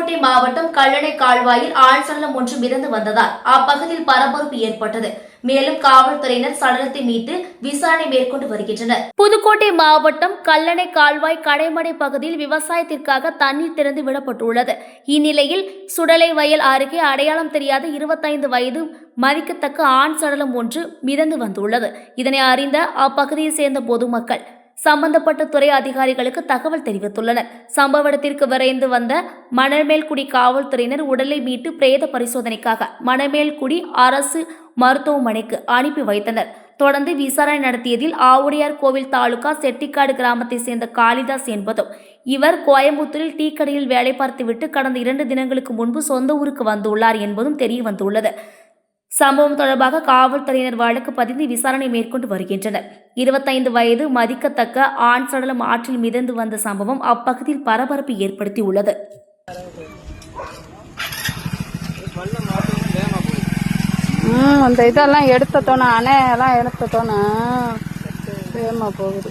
புதுக்கோட்டை மாவட்டம் கல்லணை கால்வாயில் ஆள் சடலம் ஒன்று மிதந்து வந்ததால் அப்பகுதியில் பரபரப்பு ஏற்பட்டது. மேலும் காவல்துறையினர் சடலத்தை மீட்டு விசாரணை மேற்கொண்டு வருகின்றனர். புதுக்கோட்டை மாவட்டம் கல்லணை கால்வாய் கடைமடை பகுதியில் விவசாயத்திற்காக தண்ணீர் திறந்து விடப்பட்டுள்ளது. இந்நிலையில் சுடலை வயல் அருகே அடையாளம் தெரியாத இருபத்தைந்து வயது மதிக்கத்தக்க ஆண் சடலம் ஒன்று மிதந்து வந்துள்ளது. இதனை அறிந்த அப்பகுதியை சேர்ந்த பொதுமக்கள் சம்பந்தப்பட்ட துறை அதிகாரிகளுக்கு தகவல் தெரிவித்துள்ளனர். சம்பவ இடத்திற்கு விரைந்து வந்த மணமேல்குடி காவல்துறையினர் உடலை மீட்டு பிரேத பரிசோதனைக்காக மணமேல்குடி அரசு மருத்துவமனைக்கு அனுப்பி வைத்தனர். தொடர்ந்து விசாரணை நடத்தியதில் ஆவுடையார் கோவில் தாலுகா செட்டிக்காடு கிராமத்தை சேர்ந்த காளிதாஸ் என்பதும் இவர் கோயம்புத்தூரில் டீ கடையில் வேலை பார்த்துவிட்டு கடந்த இரண்டு தினங்களுக்கு முன்பு சொந்த ஊருக்கு வந்துள்ளார் என்பதும் தெரிய வந்துள்ளது சம்பவம் தொடர்பாக காவல்துறையினர் வழக்கு பதிந்து விசாரணை மேற்கொண்டு வருகின்றனர். இருபத்தைந்து வயது மதிக்கத்தக்க ஆண் சடலம் ஆற்றில் மிதந்து வந்த சம்பவம் அப்பகுதியில் பரபரப்பை ஏற்படுத்தியுள்ளது. அந்த இதெல்லாம் எடுத்தோன்னு அணையெல்லாம் எடுத்தோன்னு வேகமாக போகுது.